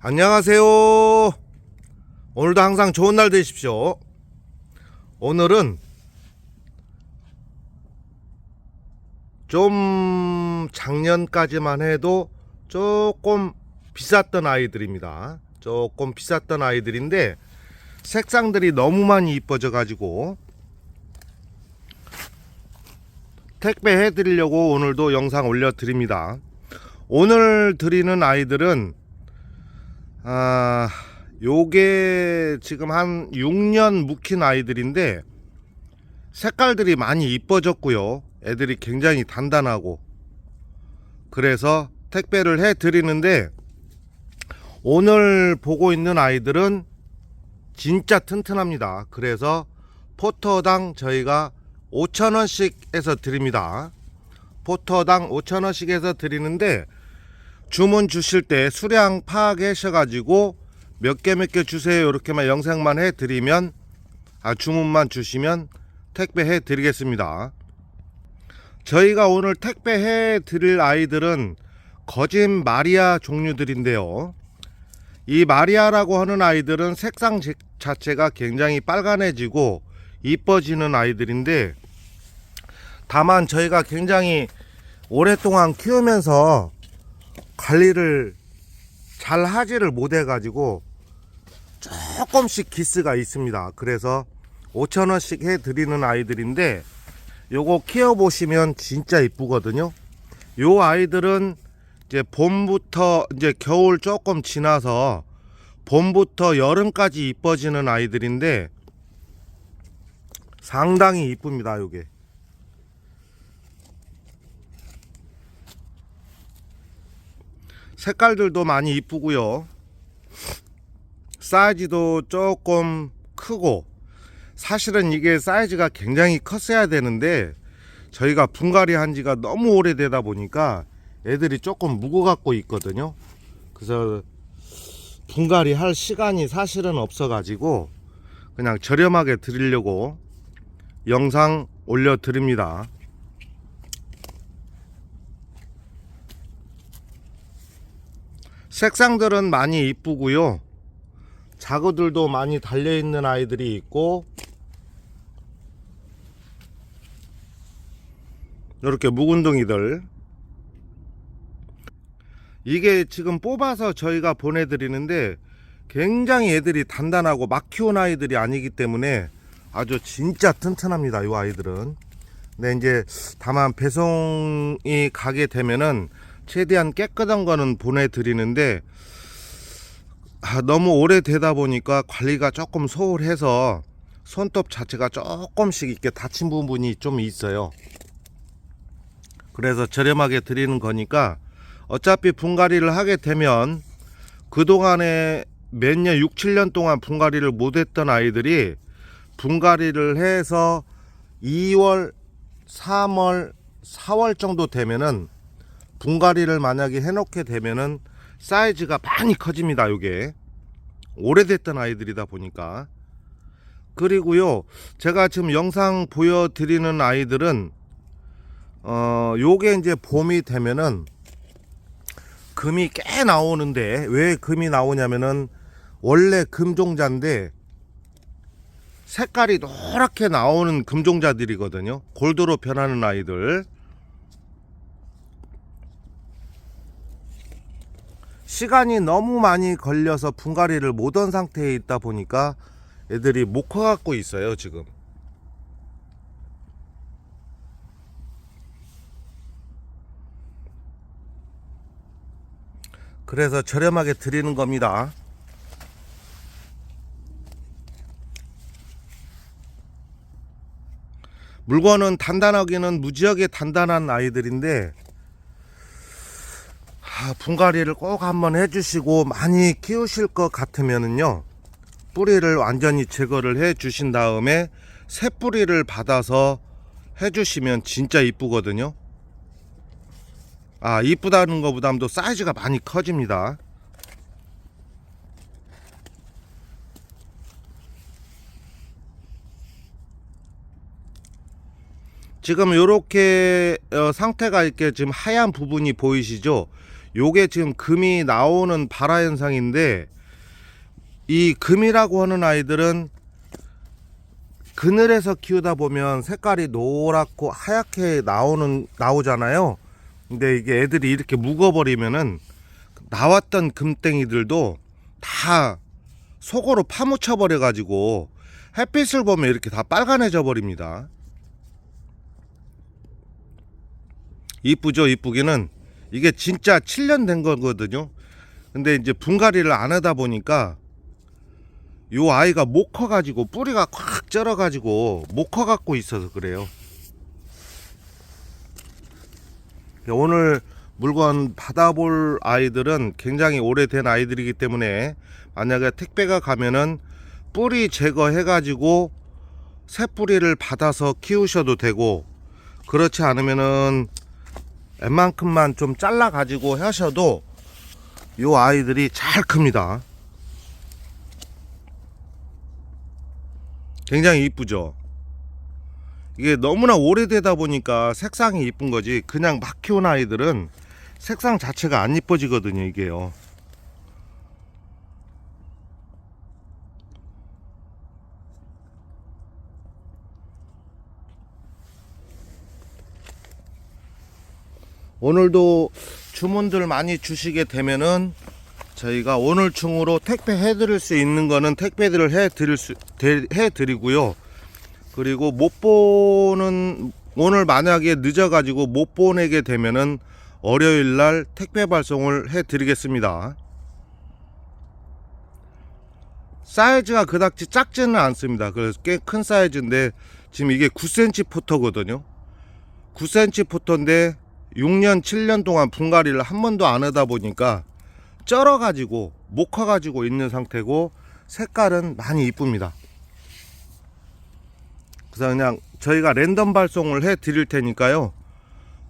안녕하세요. 오늘도 항상 좋은 날 되십시오. 오늘은 좀 작년까지만 해도 조금 비쌌던 아이들입니다. 조금 비쌌던 아이들인데 색상들이 너무 많이 이뻐져 가지고 택배 해 드리려고 오늘도 영상 올려 드립니다. 오늘 드리는 아이들은 아 요게 지금 한 6년 묵힌 아이들인데 색깔들이 많이 이뻐졌고요. 애들이 굉장히 단단하고 그래서 택배를 해 드리는데 오늘 보고 있는 아이들은 진짜 튼튼합니다. 그래서 포터당 저희가 5,000원씩 해서 드립니다. 포터당 5,000원씩 해서 드리는데 주문 주실 때 수량 파악하셔가지고 몇 개 몇 개 주세요. 이렇게만 영상만 해 드리면 아, 주문만 주시면 택배해 드리겠습니다. 저희가 오늘 택배해 드릴 아이들은 거진 마리아 종류들인데요. 이 마리아라고 하는 아이들은 색상 제- 자체가 굉장히 빨간해지고 이뻐지는 아이들인데 다만 저희가 굉장히 오랫동안 키우면서 관리를 잘 하지를 못해 가지고 조금씩 기스가 있습니다. 그래서 5천원씩 해 드리는 아이들인데 요거 키워 보시면 진짜 이쁘거든요. 요 아이들은 이제 봄부터 이제 겨울 조금 지나서 봄부터 여름까지 이뻐지는 아이들인데 상당히 이쁩니다. 요게. 색깔들도 많이 이쁘고요. 사이즈도 조금 크고 사실은 이게 사이즈가 굉장히 컸어야 되는데 저희가 분갈이 한 지가 너무 오래되다 보니까 애들이 조금 묵어 갖고 있거든요. 그래서 분갈이 할 시간이 사실은 없어 가지고 그냥 저렴하게 드리려고 영상 올려 드립니다. 색상들은 많이 이쁘고요. 자구들도 많이 달려 있는 아이들이 있고 이렇게 묵은둥이들 이게 지금 뽑아서 저희가 보내드리는데 굉장히 애들이 단단하고 막 키운 아이들이 아니기 때문에 아주 진짜 튼튼합니다. 이 아이들은. 근데 이제 다만 배송이 가게 되면은 최대한 깨끗한 거는 보내드리는데 아, 너무 오래되다 보니까 관리가 조금 소홀해서 손톱 자체가 조금씩 이렇게 다친 부분이 좀 있어요. 그래서 저렴하게 드리는 거니까 어차피 분갈이를 하게 되면 그동안에 몇 년, 6, 7년 동안 분갈이를 못했던 아이들이 분갈이를 해서 2월, 3월, 4월 정도 되면은 분갈이를 만약에 해놓게 되면은 사이즈가 많이 커집니다. 요게. 오래됐던 아이들이다 보니까. 그리고요 제가 지금 영상 보여드리는 아이들은 어 요게 이제 봄이 되면은 금이 꽤 나오는데 왜 금이 나오냐면은 원래 금종자인데 색깔이 노랗게 나오는 금종자들이거든요. 골드로 변하는 아이들 시간이 너무 많이 걸려서 분갈이를 못 한 상태에 있다 보니까 애들이 못 커갖고 있어요 지금. 그래서 저렴하게 드리는 겁니다. 물건은 단단하기는 무지하게 단단한 아이들인데 아, 분갈이를 꼭 한번 해주시고 많이 키우실 것 같으면은요 뿌리를 완전히 제거를 해 주신 다음에 새 뿌리를 받아서 해주시면 진짜 이쁘거든요 아 이쁘다는 것보다도 사이즈가 많이 커집니다 지금 이렇게 어, 상태가 이렇게 지금 하얀 부분이 보이시죠? 요게 지금 금이 나오는 발화 현상인데 이 금이라고 하는 아이들은 그늘에서 키우다 보면 색깔이 노랗고 하얗게 나오는 나오잖아요. 근데 이게 애들이 이렇게 묵어버리면은 나왔던 금땡이들도 다 속으로 파묻혀 버려 가지고 햇빛을 보면 이렇게 다 빨간해져 버립니다. 이쁘죠 이쁘기는 이게 진짜 7년 된 거거든요. 근데 이제 분갈이를 안 하다 보니까 요 아이가 못 커가지고 뿌리가 콱 쩔어가지고 못 커갖고 있어서 그래요. 오늘 물건 받아볼 아이들은 굉장히 오래된 아이들이기 때문에 만약에 택배가 가면은 뿌리 제거해가지고 새 뿌리를 받아서 키우셔도 되고 그렇지 않으면은 웬만큼만 좀 잘라 가지고 하셔도 요 아이들이 잘 큽니다. 굉장히 이쁘죠. 이게 너무나 오래되다 보니까 색상이 이쁜 거지 그냥 막 키운 아이들은 색상 자체가 안 이뻐지거든요 이게요. 오늘도 주문들 많이 주시게 되면은 저희가 오늘 중으로 택배 해드릴 수 있는 거는 택배들을 해드릴 수 대- 해드리고요. 그리고 못 보는 오늘 만약에 늦어가지고 못 보내게 되면은 월요일 날 택배 발송을 해드리겠습니다. 사이즈가 그닥지 작지는 않습니다. 그래서 꽤 큰 사이즈인데 지금 이게 9cm 포터거든요. 9cm 포터인데 6년 7년 동안 분갈이를 한 번도 안 하다 보니까 쩔어가지고 못 커가지고 있는 상태고 색깔은 많이 이쁩니다. 그래서 그냥 저희가 랜덤 발송을 해 드릴 테니까요.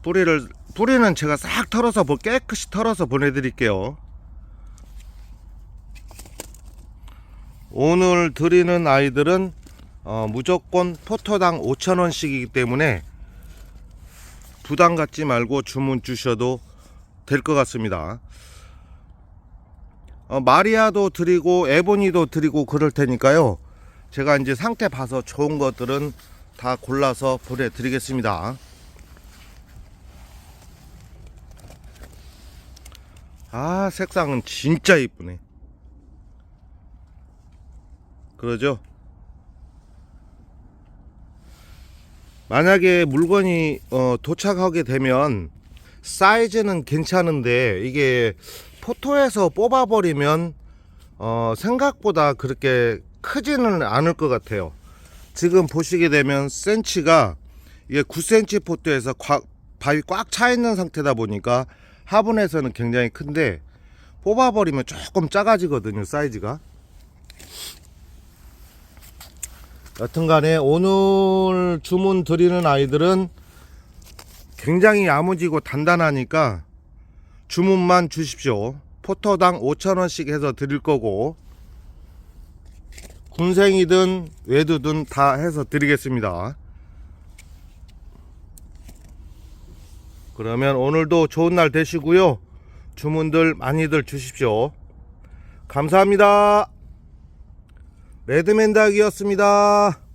뿌리를 뿌리는 제가 싹 털어서 보- 깨끗이 털어서 보내드릴게요. 오늘 드리는 아이들은 어, 무조건 포터당 5,000원씩이기 때문에 부담 갖지 말고 주문 주셔도 될 것 같습니다. 어, 마리아도 드리고 에보니도 드리고 그럴 테니까요. 제가 이제 상태 봐서 좋은 것들은 다 골라서 보내드리겠습니다. 아 색상은 진짜 이쁘네. 그러죠? 만약에 물건이 어, 도착하게 되면 사이즈는 괜찮은데 이게 포토에서 뽑아버리면 어, 생각보다 그렇게 크지는 않을 것 같아요. 지금 보시게 되면 센치가 이게 9cm 포토에서 과- 바위 꽉 차 있는 상태다 보니까 화분에서는 굉장히 큰데 뽑아버리면 조금 작아지거든요 사이즈가. 여튼간에 오늘 주문 드리는 아이들은 굉장히 야무지고 단단하니까 주문만 주십시오. 포터당 5천원씩 해서 드릴 거고 군생이든 외두든 다 해서 드리겠습니다. 그러면 오늘도 좋은 날 되시고요. 주문들 많이들 주십시오. 감사합니다. 레드맨 닭이었습니다.